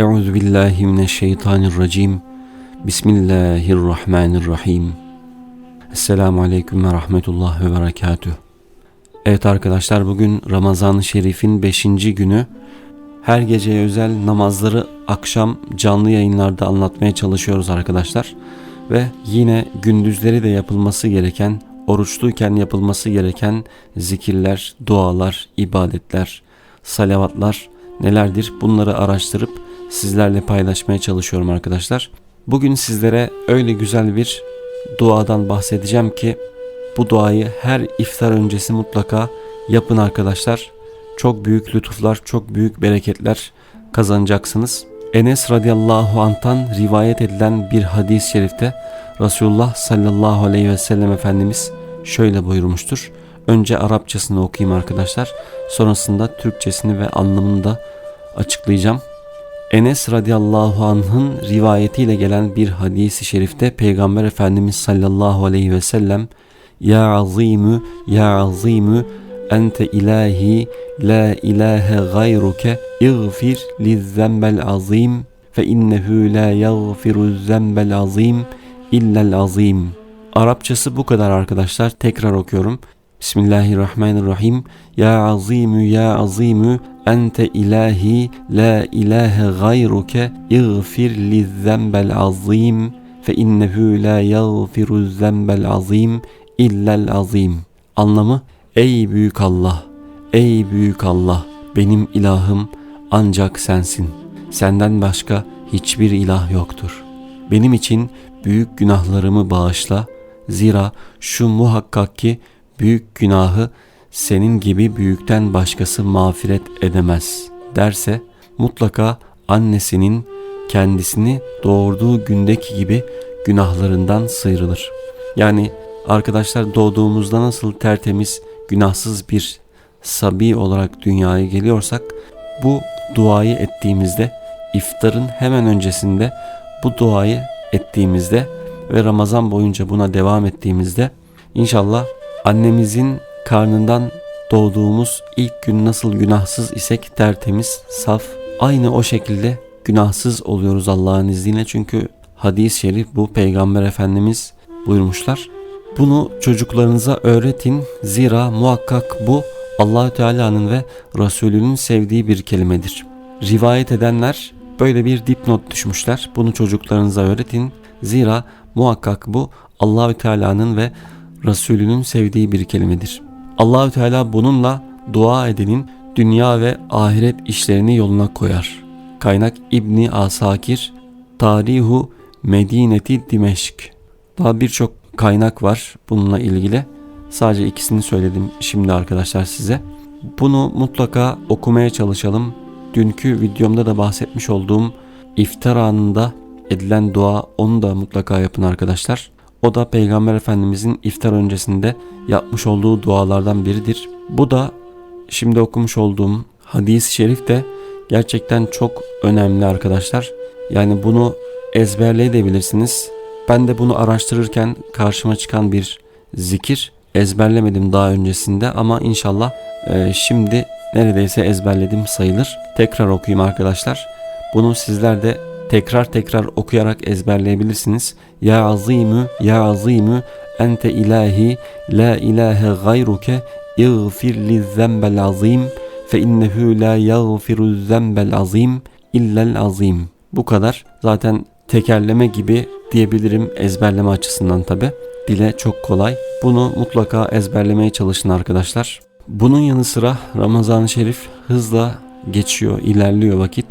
Euzu billahi mineşşeytanirracim. Bismillahirrahmanirrahim. Esselamu aleyküm ve rahmetullah ve berekatüh. Evet arkadaşlar bugün Ramazan-ı Şerif'in 5. günü. Her geceye özel namazları akşam canlı yayınlarda anlatmaya çalışıyoruz arkadaşlar. Ve yine gündüzleri de yapılması gereken, oruçluyken yapılması gereken zikirler, dualar, ibadetler, salavatlar nelerdir bunları araştırıp sizlerle paylaşmaya çalışıyorum arkadaşlar. Bugün sizlere öyle güzel bir duadan bahsedeceğim ki bu duayı her iftar öncesi mutlaka yapın arkadaşlar. Çok büyük lütuflar, çok büyük bereketler kazanacaksınız. Enes radıyallahu anh'tan rivayet edilen bir hadis-i şerifte Resulullah sallallahu aleyhi ve sellem Efendimiz şöyle buyurmuştur. Önce Arapçasını okuyayım arkadaşlar. Sonrasında Türkçesini ve anlamını da açıklayacağım. Enes radıyallahu anh'ın rivayetiyle gelen bir hadisi şerifte Peygamber Efendimiz sallallahu aleyhi ve sellem Ya azimü ya azimü ente ilahi la ilahe gayruke iğfir lizzembel azim fe innehu la yagfiru zembel azim illel azim. Arapçası bu kadar arkadaşlar. Tekrar okuyorum. Bismillahirrahmanirrahim. Ya azimü ya azimü ente ilahi la ilahe gayruke iğfir lizzembel azim fe innehu la yagfiru zembel azim illel azim. Anlamı Ey büyük Allah, ey büyük Allah, benim ilahım ancak sensin. Senden başka hiçbir ilah yoktur. Benim için büyük günahlarımı bağışla. Zira şu muhakkak ki büyük günahı senin gibi büyükten başkası mağfiret edemez derse mutlaka annesinin kendisini doğurduğu gündeki gibi günahlarından sıyrılır. Yani arkadaşlar doğduğumuzda nasıl tertemiz, günahsız bir sabi olarak dünyaya geliyorsak bu duayı ettiğimizde iftarın hemen öncesinde bu duayı ettiğimizde ve Ramazan boyunca buna devam ettiğimizde inşallah annemizin karnından doğduğumuz ilk gün nasıl günahsız isek tertemiz, saf, aynı o şekilde günahsız oluyoruz Allah'ın izniyle. Çünkü hadis-i şerif bu peygamber efendimiz buyurmuşlar. Bunu çocuklarınıza öğretin zira muhakkak bu Allahü Teala'nın ve Resulünün sevdiği bir kelimedir. Rivayet edenler böyle bir dipnot düşmüşler. Bunu çocuklarınıza öğretin. Zira muhakkak bu Allahü Teala'nın ve Resulünün sevdiği bir kelimedir. Allahü Teala bununla dua edenin dünya ve ahiret işlerini yoluna koyar. Kaynak İbni Asakir, Tarihu Medineti Dimeşk. Daha birçok kaynak var bununla ilgili. Sadece ikisini söyledim şimdi arkadaşlar size. Bunu mutlaka okumaya çalışalım. Dünkü videomda da bahsetmiş olduğum iftar anında edilen dua onu da mutlaka yapın arkadaşlar. O da Peygamber Efendimizin iftar öncesinde yapmış olduğu dualardan biridir. Bu da şimdi okumuş olduğum hadis-i şerif de gerçekten çok önemli arkadaşlar. Yani bunu ezberleyebilirsiniz. Ben de bunu araştırırken karşıma çıkan bir zikir ezberlemedim daha öncesinde ama inşallah e, şimdi neredeyse ezberledim sayılır. Tekrar okuyayım arkadaşlar. Bunu sizler de tekrar tekrar okuyarak ezberleyebilirsiniz. Ya azimü ya azimü ente ilahi la ilahe gayruke iğfir lizzembel azim fe innehu la yagfiru zembel azim illel azim. Bu kadar. Zaten tekerleme gibi diyebilirim ezberleme açısından tabi. Dile çok kolay. Bunu mutlaka ezberlemeye çalışın arkadaşlar. Bunun yanı sıra Ramazan-ı Şerif hızla geçiyor, ilerliyor vakit.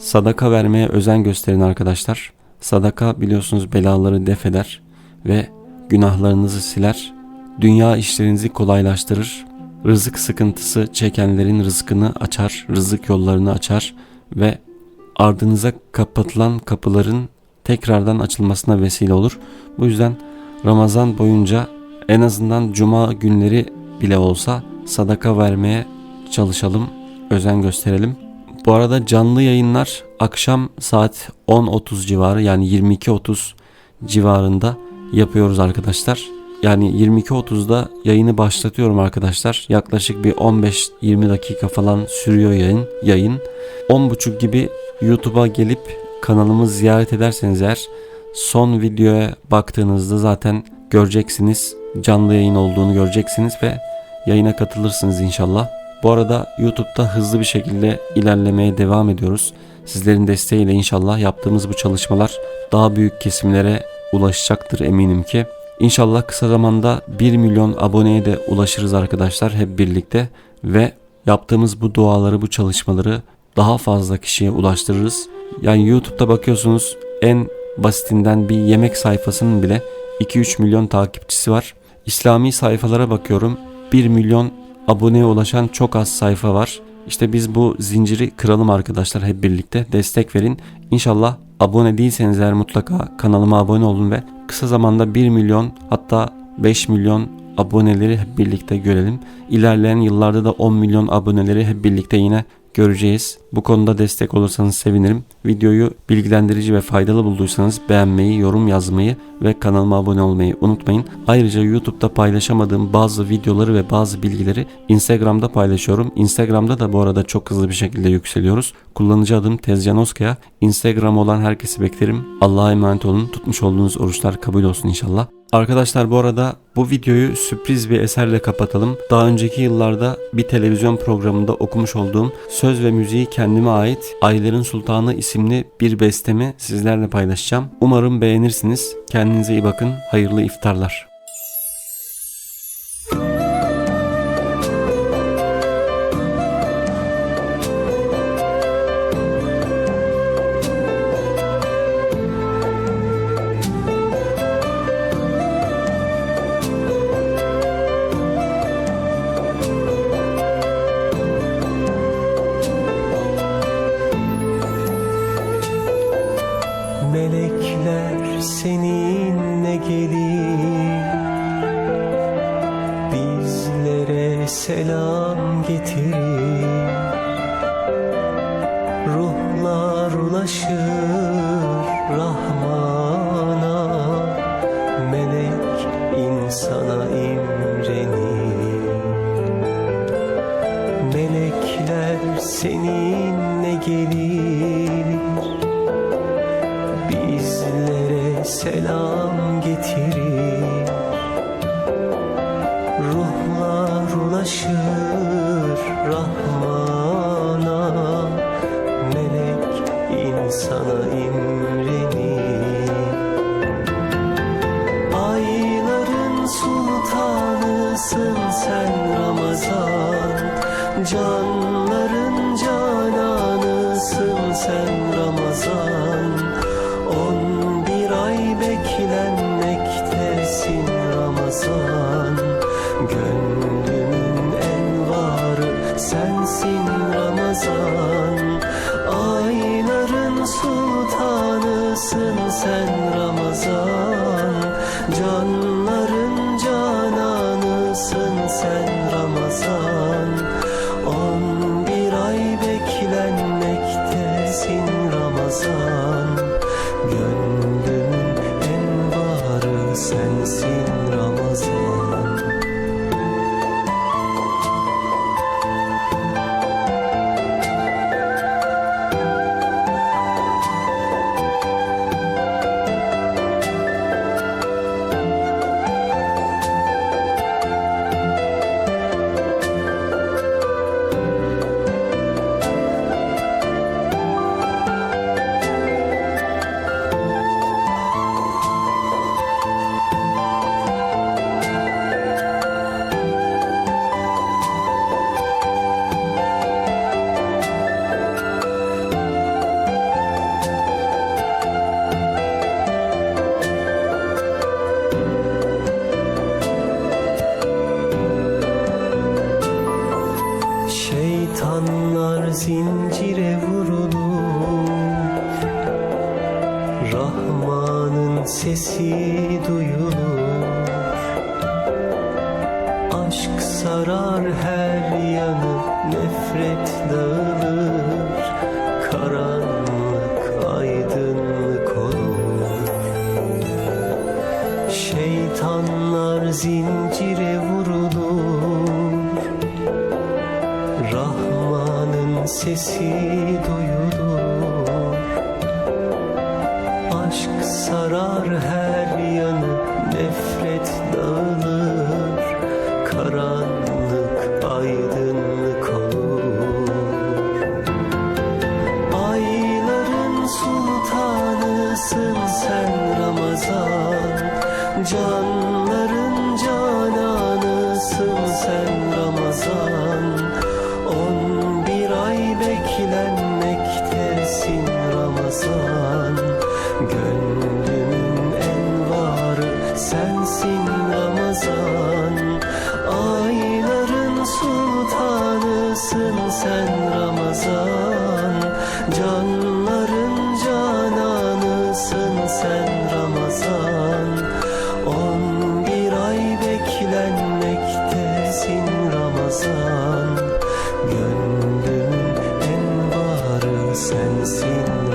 Sadaka vermeye özen gösterin arkadaşlar. Sadaka biliyorsunuz belaları def eder ve günahlarınızı siler. Dünya işlerinizi kolaylaştırır. Rızık sıkıntısı çekenlerin rızkını açar, rızık yollarını açar ve ardınıza kapatılan kapıların tekrardan açılmasına vesile olur. Bu yüzden Ramazan boyunca en azından cuma günleri bile olsa sadaka vermeye çalışalım, özen gösterelim. Bu arada canlı yayınlar akşam saat 10.30 civarı yani 22.30 civarında yapıyoruz arkadaşlar. Yani 22.30'da yayını başlatıyorum arkadaşlar. Yaklaşık bir 15-20 dakika falan sürüyor yayın. Yayın 10.30 gibi YouTube'a gelip kanalımı ziyaret ederseniz eğer son videoya baktığınızda zaten göreceksiniz. Canlı yayın olduğunu göreceksiniz ve yayına katılırsınız inşallah. Bu arada YouTube'da hızlı bir şekilde ilerlemeye devam ediyoruz. Sizlerin desteğiyle inşallah yaptığımız bu çalışmalar daha büyük kesimlere ulaşacaktır eminim ki. İnşallah kısa zamanda 1 milyon aboneye de ulaşırız arkadaşlar hep birlikte ve yaptığımız bu duaları, bu çalışmaları daha fazla kişiye ulaştırırız. Yani YouTube'da bakıyorsunuz en basitinden bir yemek sayfasının bile 2-3 milyon takipçisi var. İslami sayfalara bakıyorum 1 milyon aboneye ulaşan çok az sayfa var. İşte biz bu zinciri kıralım arkadaşlar hep birlikte. Destek verin. İnşallah abone değilseniz eğer mutlaka kanalıma abone olun ve kısa zamanda 1 milyon hatta 5 milyon aboneleri hep birlikte görelim. İlerleyen yıllarda da 10 milyon aboneleri hep birlikte yine göreceğiz. Bu konuda destek olursanız sevinirim. Videoyu bilgilendirici ve faydalı bulduysanız beğenmeyi, yorum yazmayı ve kanalıma abone olmayı unutmayın. Ayrıca YouTube'da paylaşamadığım bazı videoları ve bazı bilgileri Instagram'da paylaşıyorum. Instagram'da da bu arada çok hızlı bir şekilde yükseliyoruz. Kullanıcı adım Tezcan Oskaya. Instagram olan herkesi beklerim. Allah'a emanet olun. Tutmuş olduğunuz oruçlar kabul olsun inşallah. Arkadaşlar bu arada bu videoyu sürpriz bir eserle kapatalım. Daha önceki yıllarda bir televizyon programında okumuş olduğum söz ve müziği kendime ait Ayların Sultanı isimli bir bestemi sizlerle paylaşacağım. Umarım beğenirsiniz. Kendinize iyi bakın. Hayırlı iftarlar. Seninle gelir? Bizlere selam getirir. Ruhlar ulaşır Rahman'a. Melek insana imrenir. Melekler seninle gelir insana imrenir Ayların sultanısın sen Ramazan. Canların cananısın sen Ramazan. On bir ay beklenmektesin Ramazan. Gönlümün sen Ramazan. Canların cananısın sen Ramazan. On bir ay beklenmektesin Ramazan Rahman'ın sesi duyulur. Aşk sarar her yanı Nefret dağılır. Karanlık aydınlık olur. Şeytanlar zincire vurulur. Rahman'ın sesi duyulur Canların cananısın sen Ramazan. On bir ay beklenmektesin Ramazan. Gönlüm sensin.